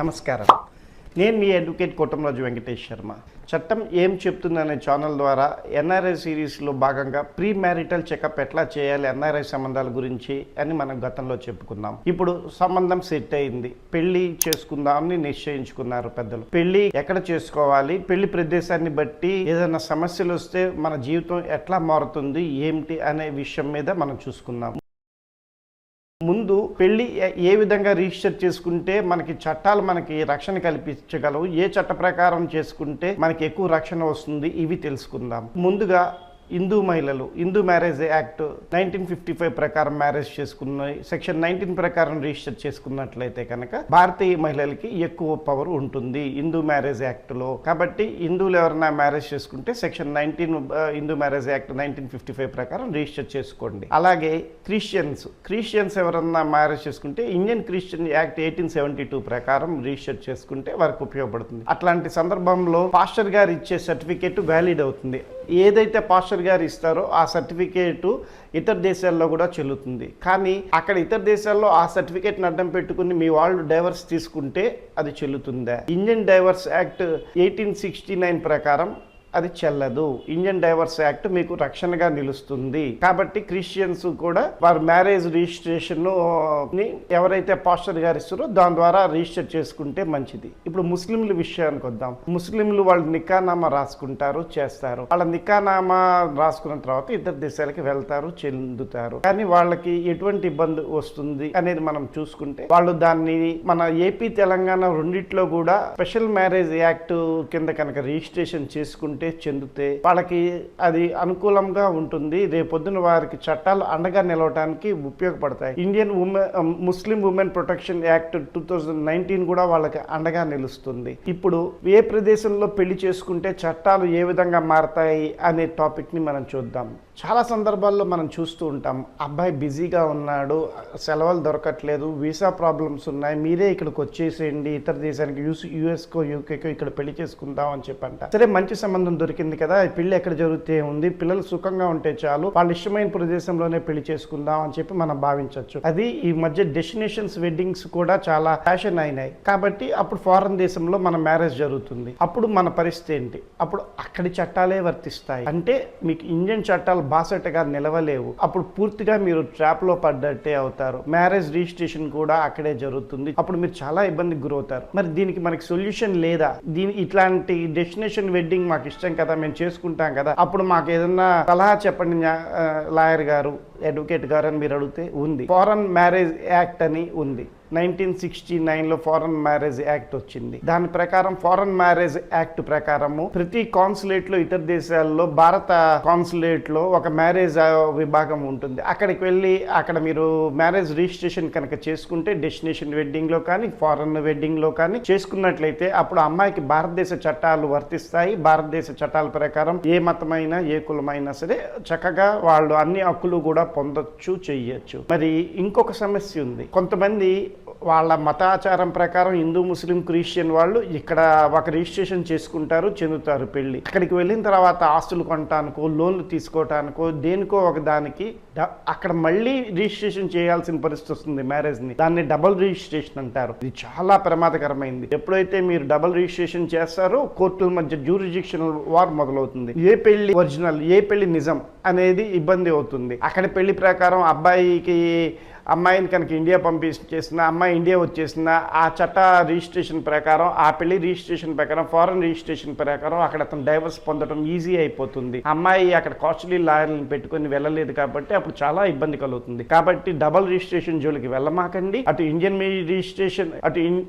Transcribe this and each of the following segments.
నమస్కారం. నేను మీ అడ్వకేట్ కోటంరాజు వెంకటేష్ శర్మ. చట్టం ఏం చెప్తుందనే ఛానల్ ద్వారా ఎన్ఆర్ఐ సిరీస్లో భాగంగా ప్రీ మ్యారిటల్ చెకప్ ఎట్లా చేయాలి ఎన్ఆర్ఐ సంబంధాల గురించి అని మనం గతంలో చెప్పుకున్నాం. ఇప్పుడు సంబంధం సెట్ అయింది. పెళ్ళి చేసుకుందామని నిశ్చయించుకున్నారు పెద్దలు. పెళ్ళి ఎక్కడ చేసుకోవాలి? పెళ్ళి ప్రదేశాన్ని బట్టి ఏదైనా సమస్యలు వస్తే మన జీవితం ఎట్లా మారుతుంది ఏమిటి అనే విషయం మీద మనం చూసుకుందాం. ముందు పెళ్ళి ఏ విధంగా రిజిస్టర్ చేసుకుంటే మనకి చట్టాలు మనకి రక్షణ కల్పించగలవు ఏ చట్ట ప్రకారం చేసుకుంటే మనకి ఎక్కువ రక్షణ వస్తుంది ఇవి తెలుసుకుందాం. ముందుగా హిందూ మహిళలు Hindu marriage act nineteen fifty five ప్రకారం మ్యారేజ్ చేసుకున్న సెక్షన్ నైన్టీన్ ప్రకారం రిజిస్టర్ చేసుకున్నట్లయితే కనుక భారతీయ మహిళలకి ఎక్కువ పవర్ ఉంటుంది హిందూ మ్యారేజ్ యాక్ట్లో. కాబట్టి హిందువులు ఎవరైనా మ్యారేజ్ చేసుకుంటే section nineteen Hindu marriage act nineteen fifty five ప్రకారం రిజిస్టర్ చేసుకోండి. అలాగే క్రిస్టియన్స్ క్రిస్టియన్స్ ఎవరన్నా మ్యారేజ్ చేసుకుంటే Indian Christian act eighteen seventy two ప్రకారం రిజిస్టర్ చేసుకుంటే వారికి ఉపయోగపడుతుంది. అట్లాంటి సందర్భంలో పాస్టర్ గారు ఇచ్చే సర్టిఫికేట్ వ్యాలిడ్ అవుతుంది. ఏదైతే పాస్టర్ గారు ఇస్తారో ఆ సర్టిఫికేట్ ఇతర దేశాల్లో కూడా చెల్లుతుంది. కానీ అక్కడ ఇతర దేశాల్లో ఆ సర్టిఫికేట్ని అడ్డం పెట్టుకుని మీ వాళ్ళు డైవర్స్ తీసుకుంటే అది చెల్లుతుందా? Indian divorce act eighteen sixty nine ప్రకారం అది చెల్లదు. ఇండియన్ డైవర్స్ యాక్ట్ మీకు రక్షణగా నిలుస్తుంది. కాబట్టి క్రిస్టియన్స్ కూడా వారి మ్యారేజ్ రిజిస్ట్రేషన్ని ఎవరైతే పాస్టర్ గారు ఇస్తారో దాని ద్వారా రిజిస్టర్ చేసుకుంటే మంచిది. ఇప్పుడు ముస్లింల విషయానికి వద్దాం. ముస్లింలు వాళ్ళు నికానామా రాసుకుంటారు చేస్తారు. వాళ్ళ నికానామా రాసుకున్న తర్వాత ఇతర దేశాలకి వెళ్తారు చెందుతారు. కానీ వాళ్ళకి ఎటువంటి ఇబ్బంది వస్తుంది అనేది మనం చూసుకుంటే వాళ్ళు దాన్ని మన ఏపీ తెలంగాణ రెండిట్లో కూడా స్పెషల్ మ్యారేజ్ యాక్ట్ కింద కనుక రిజిస్ట్రేషన్ చేసుకుంటే చెందితే వాళ్ళకి అది అనుకూలంగా ఉంటుంది. రేపొద్దున వారికి చట్టాలు అండగా నిలవడానికి ఉపయోగపడతాయి. Indian women Muslim women protection act two thousand nineteen కూడా వాళ్ళకి అండగా నిలుస్తుంది. ఇప్పుడు ఏ ప్రదేశంలో పెళ్ళి చేసుకుంటే చట్టాలు ఏ విధంగా మారతాయి అనే టాపిక్ని మనం చూద్దాం. చాలా సందర్భాల్లో మనం చూస్తూ ఉంటాం అబ్బాయి బిజీగా ఉన్నాడు సెలవులు దొరకట్లేదు వీసా ప్రాబ్లమ్స్ ఉన్నాయి మీరే ఇక్కడికి వచ్చేసేయండి ఇతర దేశానికి యూస్ యూఎస్కో యూకేకో ఇక్కడ పెళ్ళి చేసుకుందాం అని చెప్పంట. సరే మంచి సంబంధం దొరికింది కదా ఈ పెళ్ళి ఎక్కడ జరిగితే ఉంది పిల్లలు సుఖంగా ఉంటే చాలు వాళ్ళ ఇష్టమైన ప్రదేశంలోనే పెళ్ళి చేసుకుందాం అని చెప్పి మనం భావించవచ్చు అది ఈ మధ్య డెస్టినేషన్స్ వెడ్డింగ్స్ కూడా చాలా ఫ్యాషన్ అయినాయి. కాబట్టి అప్పుడు ఫారెన్ దేశంలో మన మ్యారేజ్ జరుగుతుంది. అప్పుడు మన పరిస్థితి ఏంటి? అప్పుడు అక్కడి చట్టాలే వర్తిస్తాయి. అంటే మీకు ఇండియన్ చట్టాలు బాసటగా నిలవలేవు. అప్పుడు పూర్తిగా మీరు ట్రాప్లో పడ్డట్టే అవుతారు. మ్యారేజ్ రిజిస్ట్రేషన్ కూడా అక్కడే జరుగుతుంది. అప్పుడు మీరు చాలా ఇబ్బందికి గురవుతారు. మరి దీనికి మనకి సొల్యూషన్ లేదా? దీని ఇట్లాంటి డెస్టినేషన్ వెడ్డింగ్ మాకు ఇష్టం కదా మేము చేసుకుంటాం కదా. అప్పుడు మాకు ఏదన్నా సలహా చెప్పండి లాయర్ గారు అడ్వకేట్ గారు అని మీరు అడిగితే ఉంది. ఫారెన్ మ్యారేజ్ యాక్ట్ అని ఉంది. నైన్టీన్ సిక్స్టీ నైన్లో ఫారెన్ మ్యారేజ్ యాక్ట్ వచ్చింది. దాని ప్రకారం ఫారెన్ మ్యారేజ్ యాక్ట్ ప్రకారము ప్రతి కాన్సులేట్లో ఇతర దేశాల్లో భారత కాన్సులేట్లో ఒక మ్యారేజ్ విభాగం ఉంటుంది. అక్కడికి వెళ్ళి అక్కడ మీరు మ్యారేజ్ రిజిస్ట్రేషన్ కనుక చేసుకుంటే డెస్టినేషన్ వెడ్డింగ్లో కానీ ఫారెన్ వెడ్డింగ్లో కానీ చేసుకున్నట్లయితే అప్పుడు అమ్మాయికి భారతదేశ చట్టాలు వర్తిస్తాయి. భారతదేశ చట్టాల ప్రకారం ఏ మతమైనా ఏ కులమైనా సరే చక్కగా వాళ్ళు అన్ని హక్కులు కూడా పొందొచ్చు చెయ్యొచ్చు. మరి ఇంకొక సమస్య ఉంది. కొంతమంది వాళ్ళ మతాచారం ప్రకారం హిందూ ముస్లిం క్రిస్టియన్ వాళ్ళు ఇక్కడ ఒక రిజిస్ట్రేషన్ చేసుకుంటారు చెందుతారు పెళ్ళి. అక్కడికి వెళ్ళిన తర్వాత ఆస్తులు కొనటానికో లోన్లు తీసుకోవటానికో దేనికో ఒక దానికి అక్కడ మళ్ళీ రిజిస్ట్రేషన్ చేయాల్సిన పరిస్థితి వస్తుంది మ్యారేజ్ని దాన్ని డబుల్ రిజిస్ట్రేషన్ అంటారు. ఇది చాలా ప్రమాదకరమైంది. ఎప్పుడైతే మీరు డబుల్ రిజిస్ట్రేషన్ చేస్తారో కోర్టుల మధ్య జ్యూరిజిక్షన్ వార్ మొదలవుతుంది. ఏ పెళ్ళి ఒరిజినల్ ఏ పెళ్ళి నిజం అనేది ఇబ్బంది అవుతుంది. అక్కడ పెళ్ళి ప్రకారం అబ్బాయికి అమ్మాయిని కనుక ఇండియా పంపించేసిన అమ్మాయి ఇండియా వచ్చేసిన ఆ చట్ట రిజిస్ట్రేషన్ ప్రకారం ఆ పెళ్ళి రిజిస్ట్రేషన్ ప్రకారం ఫారెన్ రిజిస్ట్రేషన్ ప్రకారం అక్కడ అతను డైవర్స్ పొందడం ఈజీ అయిపోతుంది. అమ్మాయి అక్కడ కాస్ట్లీ లాయర్లను పెట్టుకుని వెళ్ళలేదు కాబట్టి అప్పుడు చాలా ఇబ్బంది కలుగుతుంది. కాబట్టి డబల్ రిజిస్ట్రేషన్ జోలికి వెళ్ళమాకండి. అటు ఇండియన్ మీ రిజిస్ట్రేషన్ అటు in-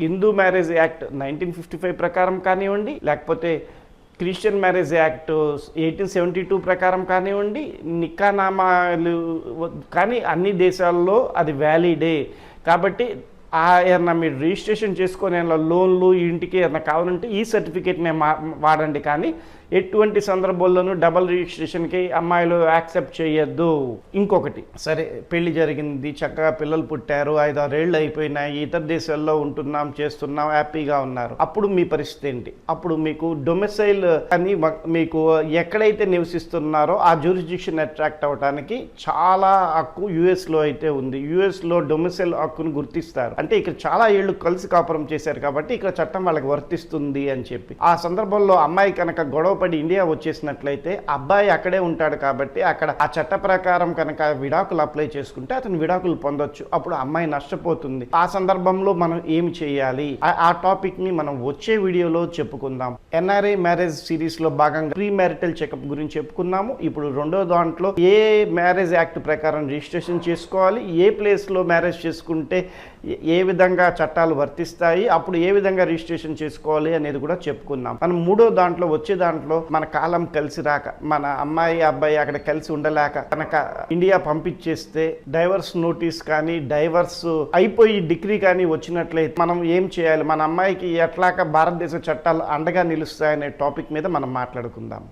Hindu marriage act nineteen fifty five ప్రకారం కానివ్వండి లేకపోతే Christian marriage act eighteen seventy two ప్రకారం కానివ్వండి నికానామాలు కానీ అన్ని దేశాల్లో అది వ్యాలిడే. కాబట్టి ఏమన్నా మీరు రిజిస్ట్రేషన్ చేసుకొని ఏమన్నా లోన్లు ఇంటికి ఏమన్నా కావాలంటే ఈ సర్టిఫికేట్నే మా వాడండి. కానీ ఎటువంటి సందర్భాల్లోనూ డబల్ రిజిస్ట్రేషన్కి అమ్మాయిలు యాక్సెప్ట్ చేయొద్దు. ఇంకొకటి సరే పెళ్ళి జరిగింది చక్కగా పిల్లలు పుట్టారు ఐదారేళ్ళు అయిపోయినాయి ఇతర దేశాల్లో ఉంటున్నాం చేస్తున్నాం హ్యాపీగా ఉన్నారు. అప్పుడు మీ పరిస్థితి ఏంటి? అప్పుడు మీకు డొమెసైల్ అని మీకు ఎక్కడైతే నివసిస్తున్నారో ఆ జ్యూరిస్డిక్షన్ అట్రాక్ట్ అవడానికి చాలా హక్కు యుఎస్లో అయితే ఉంది. యుఎస్లో డొమెసైల్ హక్కును గుర్తిస్తారు. అంటే ఇక్కడ చాలా ఏళ్ళు కలిసి కాపురం చేశారు కాబట్టి ఇక్కడ చట్టం వాళ్ళకి వర్తిస్తుంది అని చెప్పి. ఆ సందర్భంలో అమ్మాయి కనుక గొడవ గొడవపడి ఇండియా వచ్చేసినట్లయితే అబ్బాయి అక్కడే ఉంటాడు కాబట్టి అక్కడ ఆ చట్ట ప్రకారం కనుక విడాకులు అప్లై చేసుకుంటే అతను విడాకులు పొందొచ్చు. అప్పుడు అమ్మాయి నష్టపోతుంది. ఆ సందర్భంలో మనం ఏమి చేయాలి? ఆ- ఆ టాపిక్ని మనం వచ్చే వీడియోలో చెప్పుకుందాం. ఎన్ఆర్ఐ మ్యారేజ్ సిరీస్లో భాగంగా ప్రీ మ్యారిటల్ చెకప్ గురించి చెప్పుకున్నాము. ఇప్పుడు రెండో దాంట్లో ఏ మ్యారేజ్ యాక్ట్ ప్రకారం రిజిస్ట్రేషన్ చేసుకోవాలి? ఏ ప్లేస్లో మ్యారేజ్ చేసుకుంటే ఏ- విధంగా చట్టాలు వర్తిస్తాయి అప్పుడు ఏ విధంగా రిజిస్ట్రేషన్ చేసుకోవాలి అనేది కూడా చెప్పుకుందాం. మనం మూడో దాంట్లో వచ్చే దాంట్లో మన కాలం కలిసి రాక మన అమ్మాయి అబ్బాయి అక్కడ కలిసి ఉండలేక కనుక ఇండియా పంపించేస్తే డైవర్స్ నోటీస్ కానీ డైవర్స్ అయిపోయి డిగ్రీ కానీ వచ్చినట్లయితే మనం ఏం చేయాలి? మన అమ్మాయికి ఎట్లాగా భారతదేశ చట్టాలు అండగా నిలుస్తాయనే టాపిక్ మీద మనం మాట్లాడుకుందాం.